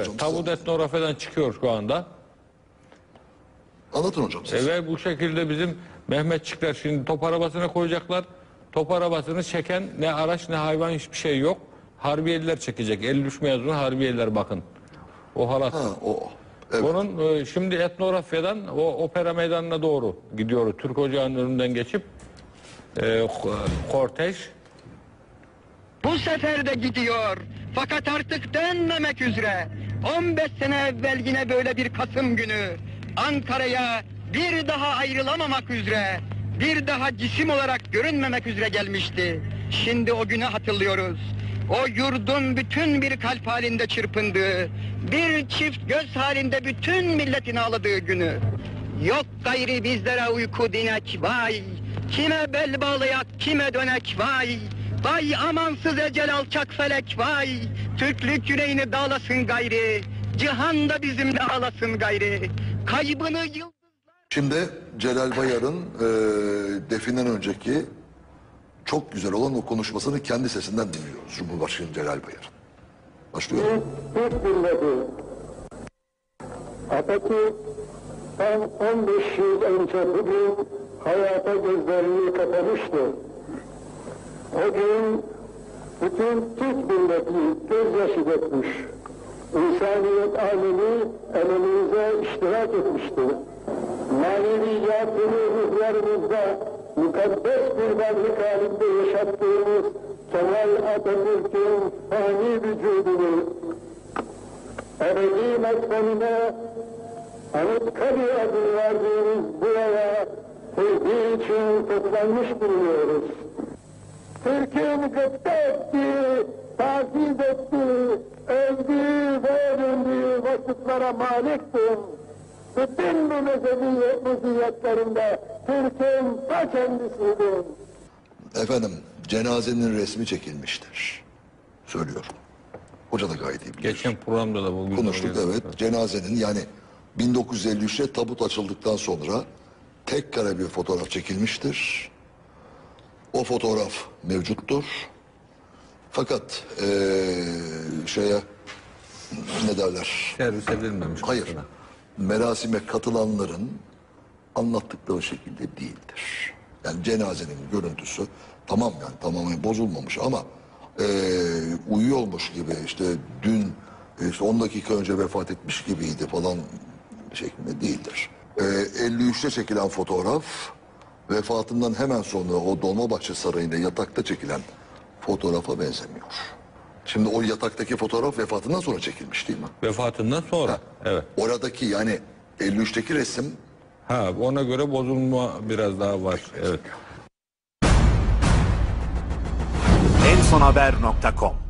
Hocam, Tabut size- etnografiden çıkıyor şu anda. Anlatın hocam siz. E ve bu şekilde bizim Mehmetçikler şimdi top arabasına koyacaklar. Top arabasını çeken ne araç ne hayvan hiçbir şey yok. Harbiyeliler çekecek. 53 mezunu harbiyeliler bakın. O halat. Ha, o. Evet. Bunun e, şimdi etnografyadan o opera meydanına doğru gidiyor. Türk Ocağı'nın önünden geçip e, ko- kortej. Bu sefer de gidiyor. Fakat artık dönmemek üzere. 15 sene evvel yine böyle bir Kasım günü Ankara'ya bir daha ayrılamamak üzere, bir daha cisim olarak görünmemek üzere gelmişti. Şimdi o günü hatırlıyoruz. O yurdun bütün bir kalp halinde çırpındığı, bir çift göz halinde bütün milletin ağladığı günü. Yok gayri bizlere uyku dinek vay. Kime bel bağlayak kime dönek vay. Vay amansız ecel alçak felek vay. Türklük yüreğini dağlasın gayri. Cihanda bizimle ağlasın gayri. Kaybını yıl... Şimdi Celal Bayar'ın e, definden önceki çok güzel olan o konuşmasını kendi sesinden dinliyoruz. Cumhurbaşkanı Celal Bayar. Başlıyor. Türk milleti Atatürk tam 15 yıl önce bugün hayata gözlerini kapamıştı. O bütün Türk milleti gözyaşı dökmüş. İnsaniyet alemi emeğimize iştirak etmişti. Maneviyatını ruhlarımızda mukaddes bir varlık halinde yaşattığımız Kemal Atatürk'ün fani vücudunu ebedi meskenine Anıtkabir adını verdiğimiz buraya sevgi için toplanmış bulunuyoruz. Türk'ün gıpta ettiği, taziz ettiği, övdüğü ve övündüğü vasıflara maliktir. Bütün bu mezhebi meziyetlerinde Türk'ün ta kendisidir. Efendim cenazenin resmi çekilmiştir. Söylüyor. Hoca da gayet iyi bilir. Geçen programda da bugün Konuştuk oraya- evet. Cenazenin yani 1953'te tabut açıldıktan sonra tek kare bir fotoğraf çekilmiştir. O fotoğraf mevcuttur. Fakat eee, şeye ne derler? Servis edilmemiş. Hayır. mesela. Merasime katılanların anlattıkları şekilde değildir. Yani cenazenin görüntüsü tamam yani tamamen bozulmamış ama eee uyuyormuş gibi işte dün işte 10 dakika önce vefat etmiş gibiydi falan şeklinde değildir. Eee 53'te çekilen fotoğraf vefatından hemen sonra o Dolmabahçe Sarayı'nda yatakta çekilen fotoğrafa benzemiyor. Şimdi o yataktaki fotoğraf vefatından sonra çekilmiş değil mi? Vefatından sonra. Evet. Oradaki yani 53'teki resim Ha ona göre bozulma biraz daha var. Evet. ensonhaber.com